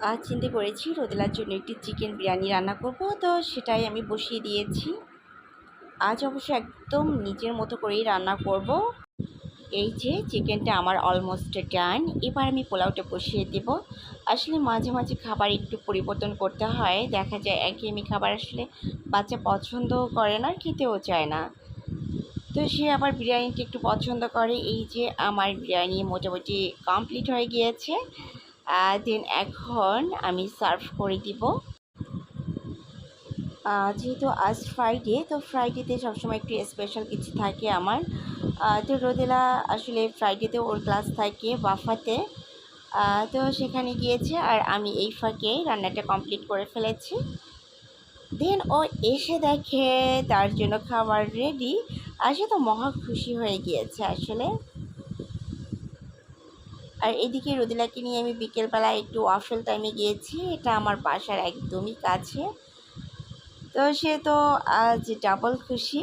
আজ চিন্তা করেছি রোদেলার জন্য একটি চিকেন বিরিয়ানি রান্না করব। তো সেটাই আমি বসিয়ে দিয়েছি। আজ অবশ্য একদম নিজের মতো করেই রান্না করব। এই যে চিকেনটা আমার অলমোস্ট ডান এবার আমি পোলাওটা বসিয়ে দেব। আসলে মাঝে মাঝে খাবার একটু পরিবর্তন করতে হয়। দেখা যায় একঘেয়েমি খাবার আসলে বাচ্চা পছন্দও করে না খেতেও চায় না। তো সে আবার বিরিয়ানিটা একটু পছন্দ করে। এই যে আমার বিরিয়ানি মোটামুটি কমপ্লিট হয়ে গিয়েছে। দেন এখন আমি সার্ভ করে দিব। যেহেতু আজ ফ্রাইডে তো ফ্রাইডেতে সবসময় একটু স্পেশাল কিছু থাকে আমার। তো রোদেলা আসলে ফ্রাইডেতে ওর ক্লাস থাকে বাফাতে। তো সেখানে গিয়েছে আর আমি এই ফাঁকে রান্নাটা কমপ্লিট করে ফেলেছি। দেন ও এসে দেখে তার জন্য খাবার রেডি আর সে তো মহা খুশি হয়ে গিয়েছে আসলে। আর এদিকে রোদিলাকে নিয়ে আমি বিকেলবেলা একটু ওয়াফেল টাইমে গিয়েছি। এটা আমার বাসার একদমই কাছে। তো সে তো আজ ডাবল খুশি,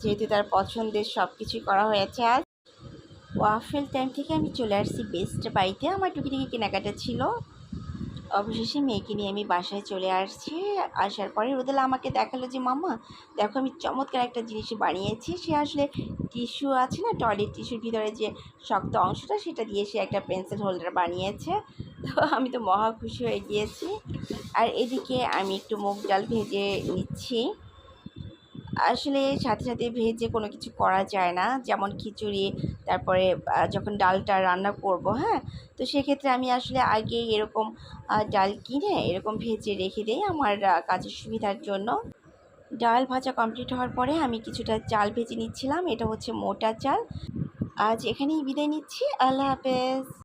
যেহেতু তার পছন্দের সব কিছুই করা হয়েছে আজ। ওয়াফেল টাইম থেকে আমি চলে আসছি বেস্ট বাড়িতে। আমার টুকিটাকি কেনাকাটা ছিল। অবশেষে মেয়েকে নিয়ে আমি বাসায় চলে আসছি। আসার পরে রোদেলা আমাকে দেখাল যে মামা দেখো আমি চমৎকার একটা জিনিস বানিয়েছি। সে আসলে টিস্যু আছে না, টয়লেট টিস্যুর ভিতরে যে শক্ত অংশটা, সেটা দিয়ে সে একটা পেন্সিল হোল্ডার বানিয়েছে। তো আমি তো মহা খুশি হয়ে গিয়েছি। আর এদিকে আমি একটু মুগ ডাল ভেজে নিচ্ছি। আসলে সাথে সাথে ভেজে কোনো কিছু করা যায় না। যেমন খিচুড়ি, তারপরে যখন ডালটা রান্না করব হ্যাঁ? তো সেক্ষেত্রে আমি আসলে আগে এরকম ডাল কিনে এরকম ভেজে রেখে দিই আমার কাজের সুবিধার জন্য। ডাল ভাজা কমপ্লিট হওয়ার পরে আমি কিছুটা চাল ভেজে নিচ্ছিলাম। এটা হচ্ছে মোটা চাল। আজ এখানেই বিদায় নিচ্ছি। আল্লাহ হাফেজ।